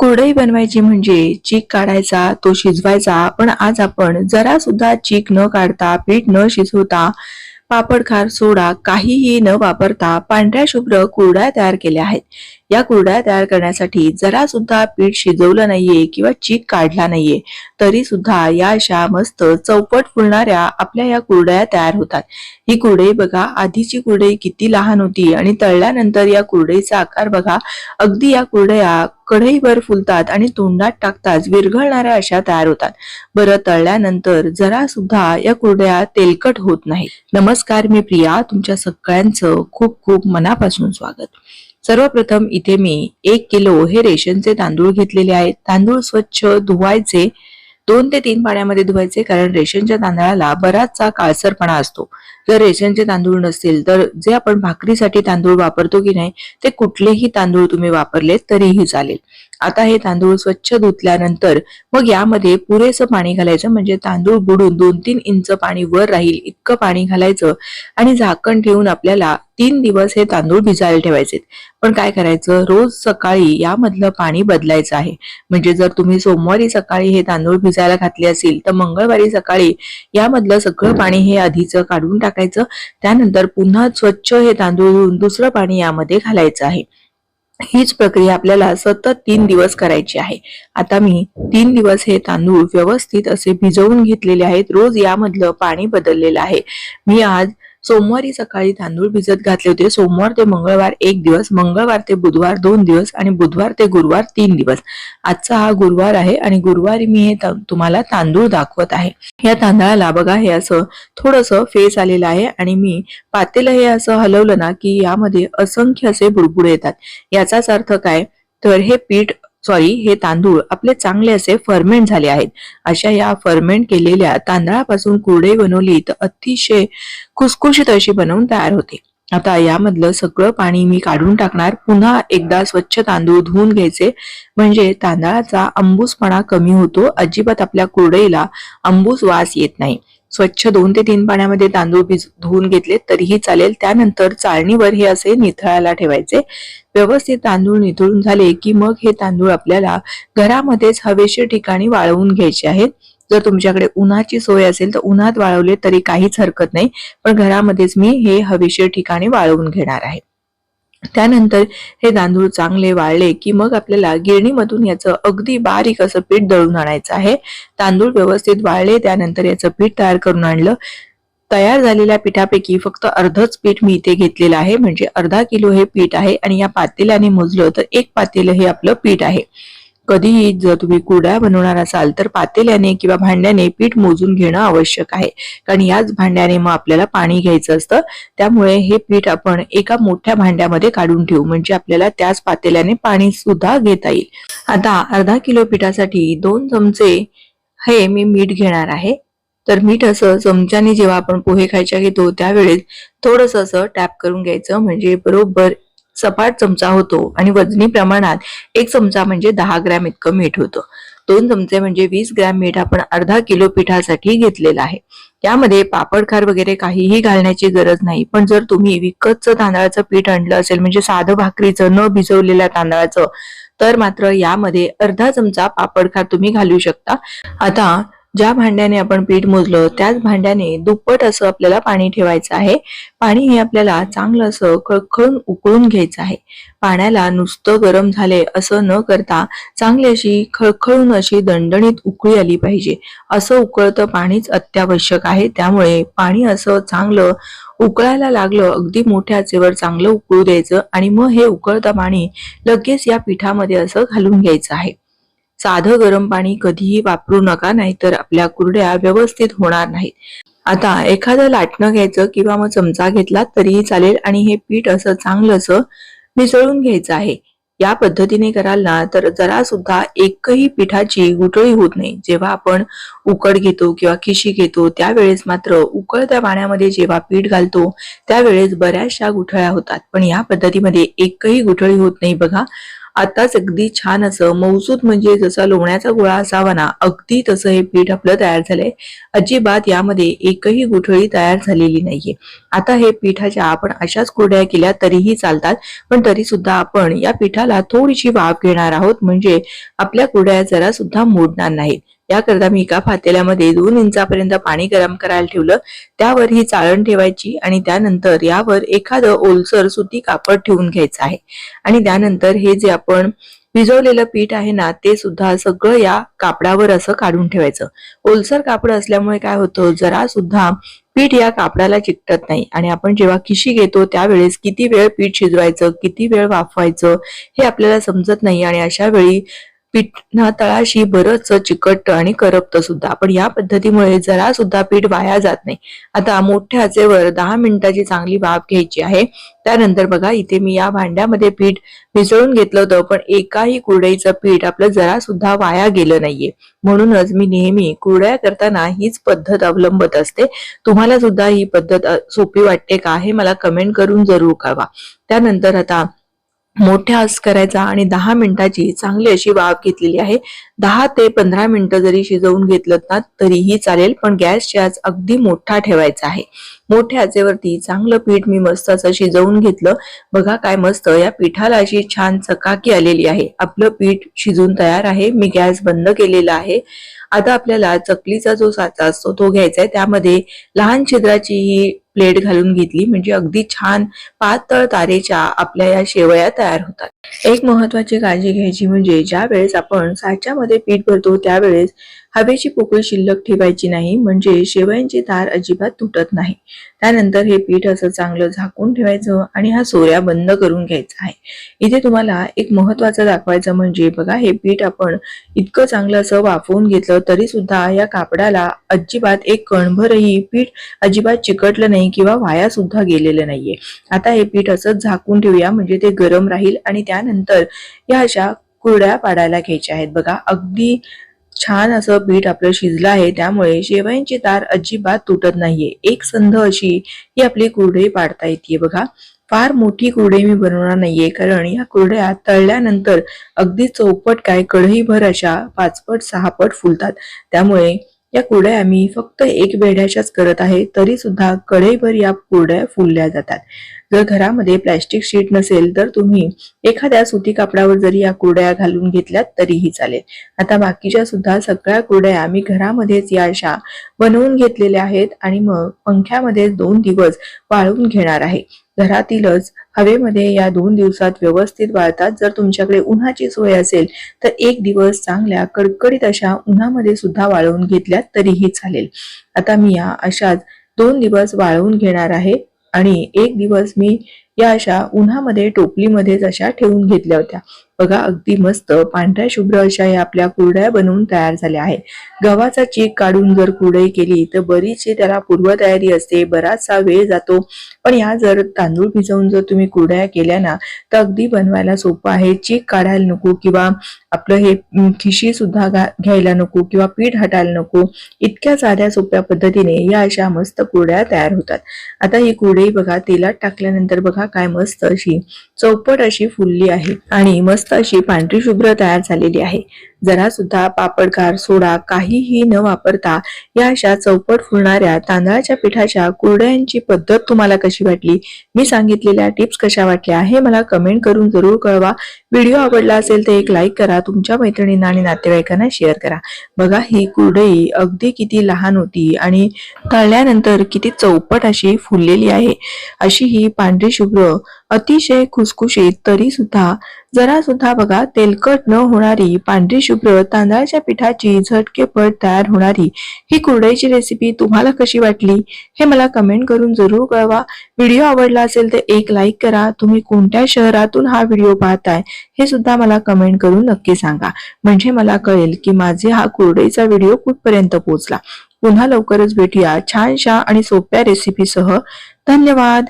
कुरडई बनवायची म्हणजे चीक काढायचा तो शिजवायचा. पण आज आपण जरा सुद्धा चीक न काढता पीठ न शिजवता पापड खार सोडा काहीही न वापरता पांढऱ्या शुभ्र कुरड्या तयार केल्या आहेत. या कुरड्या तयार करण्यासाठी जरा सुद्धा पीठ शिजवलं नाहीये किंवा चीक काढला नाहीये तरी सुद्धा या अशा मस्त चौपट फुलणाऱ्या आपल्या या कुरड्या तयार होतात. ही कुरडई बघा आधीची कुरडई किती लहान होती आणि तळल्यानंतर या कुरडईचा आकार बघा अगदी या कुरडया कढईवर फुलतात आणि तोंडात टाकताच विरघळणाऱ्या अशा तयार होतात. बरं तळल्यानंतर जरा सुद्धा या कुरड्या तेलकट होत नाही नमस्कार मी प्रिया तुमच्या सगळ्यांचं खूप खूप मनापासून स्वागत. सर्वप्रथम इथे मी एक किलो हे रेशनचे तांदूळ घेतलेले आहेत. तांदूळ स्वच्छ धुवायचे दोन ते तीन पाण्यामध्ये धुवायचे कारण रेशनच्या तांदळाला बराचसा काळसरपणा असतो. जर रेशनचे तांदूळ नसतील तर जे आपण भाकरीसाठी तांदूळ वापरतो की नाही ते कुठलेही तांदूळ तुम्ही वापरले तरीही चालेल. आता हे तांदूळ स्वच्छ धुतल्यानंतर मग यामध्ये पुरेसं पाणी घालायचं. म्हणजे तांदूळ बुडून दोन तीन इंच पाणी वर राहील इतकं पाणी घालायचं आणि झाकण ठेवून आपल्याला तीन दिवस हे तांदूळ भिजायला ठेवायचे. पण काय करायचं? रोज सकाळी यामधलं पाणी बदलायचं आहे. म्हणजे जर तुम्ही सोमवारी सकाळी हे तांदूळ भिजायला घातले असेल तर मंगळवारी सकाळी यामधलं सगळं पाणी हे आधीचं काढून टाकायचं. त्यानंतर पुन्हा स्वच्छ हे तांदूळ धुवून दुसरं पाणी यामध्ये घालायचं आहे. हीच प्रक्रिया आपल्याला सतत तीन दिवस करायची आहे. आता मी तीन दिवस हे तांदूळ व्यवस्थित असे भिजवून घेतलेले आहेत. रोज यामधलं पाणी बदललेलं आहे. मी आज सोमवारी सकाळी तांदूळ भिजत घातले होते. सोमवार ते मंगळवार एक दिवस मंगळवार ते बुधवार दोन दिवस आणि बुधवार ते गुरुवार तीन दिवस. आजचा हा गुरुवार आहे आणि गुरुवारी मी हे तुम्हाला तांदूळ दाखवत आहे. या तांदळाला बघा हे असं थोडस फेस आलेलं आहे आणि मी पातेलं हे असं हलवलं ना की यामध्ये असंख्य असे बुडबुडे येतात. याचाच अर्थ काय? तर हे पीठ सॉरी हे तांदूळ आपले चांगले असे फर्मेंट झाले आहेत. अशा या फर्मेंट केलेल्या तांदळापासून कुरडई बनवली तर अतिशय खुसखुशीत अशी बनवून तयार होते. आता यामधलं सगळं पाणी मी काढून टाकणार. पुन्हा एकदा स्वच्छ तांदूळ धुवून घ्यायचे. म्हणजे तांदळाचा अंबूसपणा कमी होतो. अजिबात आपल्या कुरडईला अंबूस वास येत नाही. स्वच्छ दोन ते तीन पाण्यामध्ये तांदूळ भिज धुवून घेतले तरीही चालेल. त्यानंतर चाळणीवर हे असे निथळायला ठेवायचे. व्यवस्थित तांदूळ निथळून झाले की मग हे तांदूळ आपल्याला घरामध्येच हवेशीर ठिकाणी वाळवून घ्यायचे आहेत. जर तुमच्याकडे उन्हाची सोय असेल तर उन्हात वाळवले तरी काहीच हरकत नाही. पण घरामध्येच मी हे हवेशीर ठिकाणी वाळवून घेणार आहे. त्यानंतर हे तांदूळ चांगले वाळले की मग आपल्याला गिरणीमधून याचं अगदी बारीक असं पीठ दळून आणायचं आहे. तांदूळ व्यवस्थित वाळले त्यानंतर याचं पीठ तयार करून आणलं. तयार झालेल्या पिठापैकी फक्त अर्धच पीठ मी इथे घेतलेलं आहे. म्हणजे अर्धा किलो हे पीठ आहे आणि या पातेल्याने मोजलं तर एक पातेलं हे आपलं पीठ आहे. कधीही जर तुम्ही कुरड्या बनवणार असाल तर पातेल्याने किंवा भांड्याने पीठ मोजून घेणं आवश्यक आहे. कारण याच भांड्याने मग आपल्याला पाणी घ्यायचं असतं. त्यामुळे हे पीठ आपण एका मोठ्या भांड्यामध्ये काढून ठेवू. म्हणजे आपल्याला त्याच पातेल्याने पाणी सुद्धा घेता येईल. आता अर्धा किलो पिठासाठी दोन चमचे हे मी मीठ घेणार आहे. तर मीठ असं चमच्याने जेव्हा आपण पोहे खायच्या घेतो त्यावेळेस थोडस असं टॅप करून घ्यायचं. म्हणजे बरोबर सपाट चमचा होतो आणि वजनी प्रमाणात एक चमचा म्हणजे दहा ग्रॅम इतकं मीठ होतं. दोन चमचे म्हणजे वीस ग्रॅम मीठ आपण अर्धा किलो पिठासाठी घेतलेला आहे. त्यामध्ये पापड खार वगैरे काहीही घालण्याची गरज नाही. पण जर तुम्ही विकतचं तांदळाचं पीठ आणलं असेल म्हणजे साधं भाकरीचं न भिजवलेल्या तांदळाचं तर मात्र यामध्ये अर्धा चमचा पापड खार तुम्ही घालू शकता. आता ज्या भांड्याने आपण पीठ मोजलं त्याच भांड्याने दुप्पट असं आपल्याला पाणी ठेवायचं आहे. पाणी हे आपल्याला चांगलं असं खळखळून उकळून घ्यायचं आहे. पाण्याला नुसतं गरम झाले असं न करता चांगली अशी खळखळून अशी दणदणीत उकळी आली पाहिजे. असं उकळतं पाणीच अत्यावश्यक आहे. त्यामुळे पाणी असं चांगलं उकळायला लागलं अगदी मोठ्या आचेवर चांगलं उकळू द्यायचं आणि मग हे उकळतं पाणी लगेच या पिठामध्ये असं घालून घ्यायचं आहे. साधं गरम पाणी कधीही वापरू नका नाहीतर आपल्या कुरड्या व्यवस्थित होणार नाहीत. आता एखादं लाटणं घ्यायचं किंवा मग चमचा घेतला तरीही चालेल आणि हे पीठ असं चांगलं असं मिसळून घ्यायचं आहे. या पद्धतीने कराल ना तर जरा सुद्धा एकही पिठाची गुठळी होत नाही. जेव्हा आपण उकड घेतो किंवा खिशी घेतो त्यावेळेस मात्र उकळत्या पाण्यामध्ये जेव्हा पीठ घालतो त्यावेळेस बऱ्याचशा गुठळ्या होतात. पण या पद्धतीमध्ये एकही गुठळी होत नाही बघा. आताच अगदी छान असं मौसूद म्हणजे जसा लोण्याचा गोळा असावा ना अगदी तसं हे पीठ आपलं तयार झालंय. अजिबात यामध्ये एकही गुठळी तयार झालेली नाहीये. आता हे पिठाच्या आपण अशाच कुरड्या केल्या तरीही चालतात पण तरी सुद्धा आपण या पिठाला थोडीशी वाफ घेणार आहोत म्हणजे आपल्या कुरड्या जरा सुद्धा मोडणार नाहीत. याकरता मी एका पातेल्यामध्ये दोन इंचापर्यंत पाणी गरम करायला ठेवलं. त्यावर ही चाळण ठेवायची आणि त्यानंतर यावर एखादं ओलसर सुती कापड ठेवून घ्यायचं आहे. आणि त्यानंतर हे जे आपण भिजवलेलं पीठ आहे ना ते सुद्धा सगळं या कापडावर असं काढून ठेवायचं. ओलसर कापड असल्यामुळे काय होतं जरा सुद्धा पीठ या कापडाला चिकटत नाही. आणि आपण जेव्हा खिशी घेतो त्यावेळेस किती वेळ पीठ शिजवायचं किती वेळ वाफवायचं हे आपल्याला समजत नाही. आणि अशा वेळी पीठ ना तळाशी बरंच चिकटतं आणि करपतं सुद्धा. पण या पद्धतीमुळे जरा सुद्धा पीठ वाया जात नाही. आता मोठ्या आचेवर दहा मिनिटाची चांगली बाब घ्यायची आहे. त्यानंतर बघा इथे मी या भांड्यामध्ये पीठ मिसळून घेतलं होतं पण एकाही कुरडईचं पीठ आपलं जरा सुद्धा वाया गेलं नाहीये. म्हणूनच मी नेहमी कुरड्या करताना हीच पद्धत अवलंबत असते. तुम्हाला सुद्धा ही पद्धत सोपी वाटते का हे मला कमेंट करून जरूर कळवा. त्यानंतर आता मोठ्या आस करायचा आणि दहा मिनिटाची चांगली अशी वाफ घेतलेली आहे. दहा ते पंधरा मिनिटं जरी शिजवून घेतलं ना तरीही चालेल पण गॅसची आज अगदी मोठा ठेवायचा आहे. मोठ्या आचेवरती चांगलं पीठ मी मस्त असं शिजवून घेतलं. बघा काय मस्त या पिठाला अशी छान चकाकी आलेली आहे. आपलं पीठ शिजून तयार आहे. मी गॅस बंद केलेला आहे. आता आपल्याला चकलीचा जो साचा असतो तो घ्यायचा आहे. त्यामध्ये लहान छिद्राची ही प्लेट घालून घेतली. म्हणजे अगदी छान पातळ तारेच्या आपल्या या शेवया तयार होतात. एक महत्वाची काळजी घ्यायची म्हणजे ज्या वेळेस आपण साच्यामध्ये पीठ भरतो त्यावेळेस हवेची पोकळी शिल्लक ठेवायची नाही म्हणजे शेवयांची तार अजिबात तुटत नाही. त्यानंतर हे पीठ असं चांगलं झाकून ठेवायचं आणि हा सोऱ्या बंद करून घ्यायचा आहे. इथे तुम्हाला एक महत्वाचं दाखवायचं म्हणजे बघा हे पीठ आपण इतकं चांगलं असं वाफवून घेतलं तरी सुद्धा या कापडाला अजिबात एक कणभरही पीठ अजिबात चिकटलं नाही किंवा वाया सुद्धा गेलेलं नाहीये. आता हे पीठ असंच झाकून ठेवूया म्हणजे ते गरम राहील आणि त्यानंतर या अशा कुरड्या पाडायला घ्यायच्या आहेत. बघा अगदी छान असं पीठ आपलं शिजलं आहे त्यामुळे शेवयांची तार अजिबात तुटत नाहीये. एक संध अशी ही आपली कुरडई पाडता येते बघा. फार मोठी कुरडई मी बनवणार नाहीये कारण या कुरड्या तळल्यानंतर अगदी चौपट काय कढईभर अशा पाचपट सहापट फुलतात. त्यामुळे या कुरड्या आम्ही फक्त एक वेढ्याच्याच करत आहे तरी सुद्धा कढईभर या कुरड्या फुलल्या जातात. जर घरामध्ये प्लॅस्टिक शीट नसेल तर तुम्ही एखाद्या सुती कापडावर जरी या कुरड्या घालून घेतल्यात तरीही चालेल. आता बाकीच्या सुद्धा सगळ्या कुरड्या आम्ही घरामध्येच या अशा बनवून घेतलेल्या आहेत आणि मग पंख्यामध्ये दोन दिवस वाळवून घेणार आहे. घरातीलच हवेमध्ये या दोन दिवसात व्यवस्थित वाळतात जर तुमच्याकडे उन्हाची सोय असेल तर एक दिवस चांगल्या कडकडीत अशा उन्हामध्ये सुद्धा वाळवून घेतल्यात तरीही चालेल. आता मी या अशाच दोन दिवस वाळवून घेणार आहे आणि एक दिवस मी या अशा उन्हामध्ये टोपलीमध्येच अशा ठेवून घेतल्या होत्या. बघा अगदी मस्त पांढऱ्या शुभ्र अशा या आपल्या कुरड्या बनवून तयार झाल्या आहेत. गव्हाचा चीक काढून जर कुरडई केली तर बरीचशी त्याला पूर्वतयारी असते बराचसा वेळ जातो. पण या जर तांदूळ भिजवून जर तुम्ही कुरड्या केल्या ना तर अगदी बनवायला सोपं आहे. चीक काढायला नको किंवा आपलं हे खिशी सुद्धा घा- घ्यायला नको किंवा पीठ हटायला नको. इतक्या साध्या सोप्या पद्धतीने या अशा मस्त कुरड्या तयार होतात. आता ही कुरडई बघा तेलात टाकल्यानंतर बघा काय मस्त अशी चौपट अशी फुलली आहे. आणि मस्त मस्त अशी पांढरी शुभ्र तयार झालेली आहे. जरा सुद्धा पापडकार सोडा काहीही न वापरता या अशा चौपट फुलणाऱ्या तांदळाच्या पिठाच्या कुरड्यांची पद्धत तुम्हाला कशी वाटली? मी सांगितलेल्या टिप्स कशा वाटल्या हे मला कमेंट करून जरूर कळवा. व्हिडिओ आवडला असेल तर एक लाईक करा तुमच्या मैत्रिणींना आणि नातेवाईकांना शेअर करा. बघा ही कुरडई अगदी किती लहान होती आणि तळल्यानंतर किती चौपट अशी फुललेली आहे. अशी ही पांढरी शुभ्र अतिशय खुसखुशीत तरी सुद्धा जरा सुद्धा बघा तेलकट न होणारी पांढरी शुभ्र तांदळाच्या पिठाची झटकेपट तयार होणारी ही कुरडईची रेसिपी तुम्हाला कशी वाटली? हे मला कमेंट करून जरूर कळवा. व्हिडिओ आवडला असेल तर एक लाईक करा. तुम्ही कोणत्या शहरातून हा व्हिडिओ पाहताय हे सुद्धा मला कमेंट करून नक्की सांगा. म्हणजे मला कळेल की माझे हा कुरडईचा व्हिडिओ कुठपर्यंत पोहोचला. पुन्हा लवकरच भेटूया छानशा आणि सोप्या रेसिपीसह धन्यवाद!